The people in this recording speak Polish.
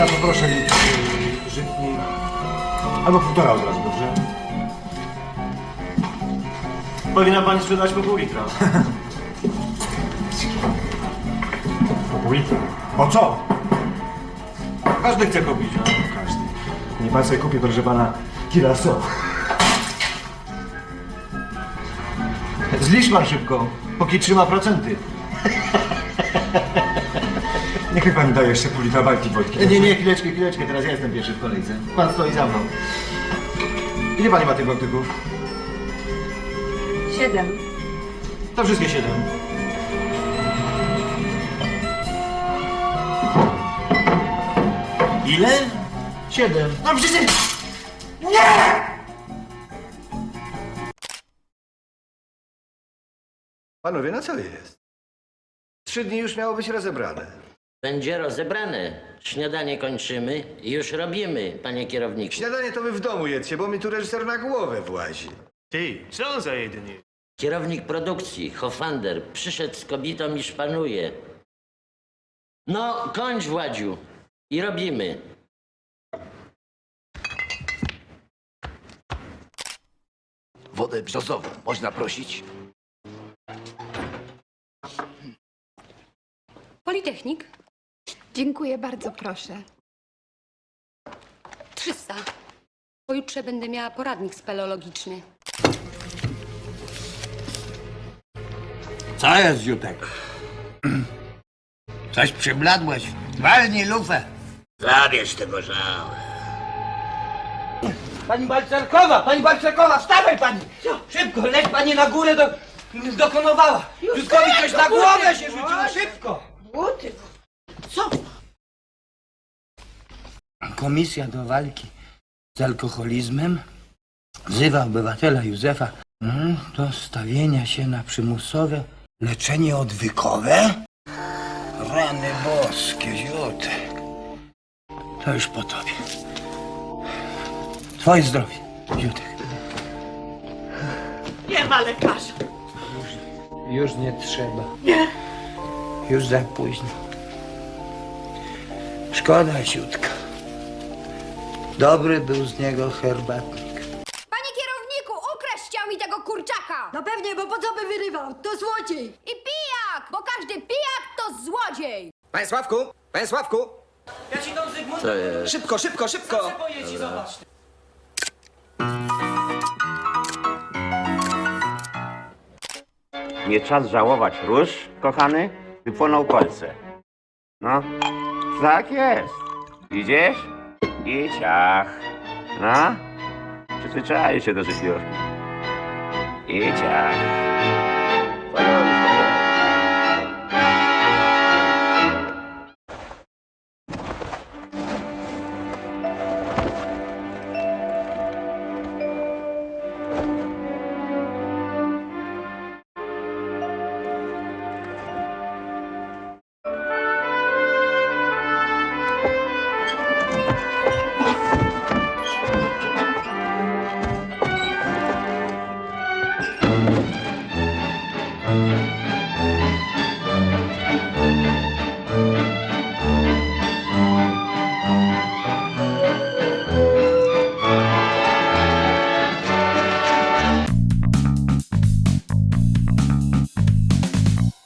ja poproszę litr y, żytni. Albo półtora od razu, dobrze? Powinna pani sprzedać po pół litra. Po pół litra. Po co? Każdy chce kupić, no. Każdy. Nie pan sobie kupi, proszę pana, kila so. Zlicz pan szybko, póki trzyma procenty. Niech mi pan daje jeszcze pół litra walki wodki. Nie, nie, chwileczkę, chwileczkę, teraz ja jestem pierwszy w kolejce. Pan stoi za mną. Ile pani ma tych bałtyków? Siedem. To wszystkie siedem. Ile? Siedem. No przecież... Panowie, no co jest? Trzy dni już miało być rozebrane. Będzie rozebrane. Śniadanie kończymy i już robimy, panie kierowniku. Śniadanie to wy w domu jedzcie, bo mi tu reżyser na głowę włazi. Ty, co on za jedyny? Kierownik produkcji, Hofander, przyszedł z kobietą i szpanuje. No, kończ, Władziu. I robimy. Wodę brzozową można prosić? Politechnik? Dziękuję bardzo, proszę. 300. Pojutrze będę miała poradnik speleologiczny. Co jest, Ziutek? Coś przybladłeś. Walnij lufę. Zabierz tego żał. Pani Balcerkowa, pani Balcerkowa, wstawaj pani! Szybko, leć pani na górę do... Dokonowała! Józkowi coś na głowę się rzuciło, szybko! Buty! Co? Komisja do walki z alkoholizmem wzywa obywatela Józefa mm, do stawienia się na przymusowe leczenie odwykowe. Rany boskie, ziutek. To już po tobie. Twoje zdrowie, Józek. Nie ma lekarza. Już nie trzeba. Nie. Już za późno. Szkoda, Siutka. Dobry był z niego herbatnik. Panie kierowniku, ukraść chciał mi tego kurczaka! No pewnie, bo po co by wyrywał? To złodziej. I pijak, bo każdy pijak to złodziej! Panie Sławku, panie Sławku! Ja ci dam Zygmunt. Co jest? Szybko, szybko, szybko! Pojedź i zobacz. Nie czas żałować róż, kochany? Wypłonął kolce. No, tak jest. Idziesz? I. No, przyzwyczaj się do życiówki. I ciach.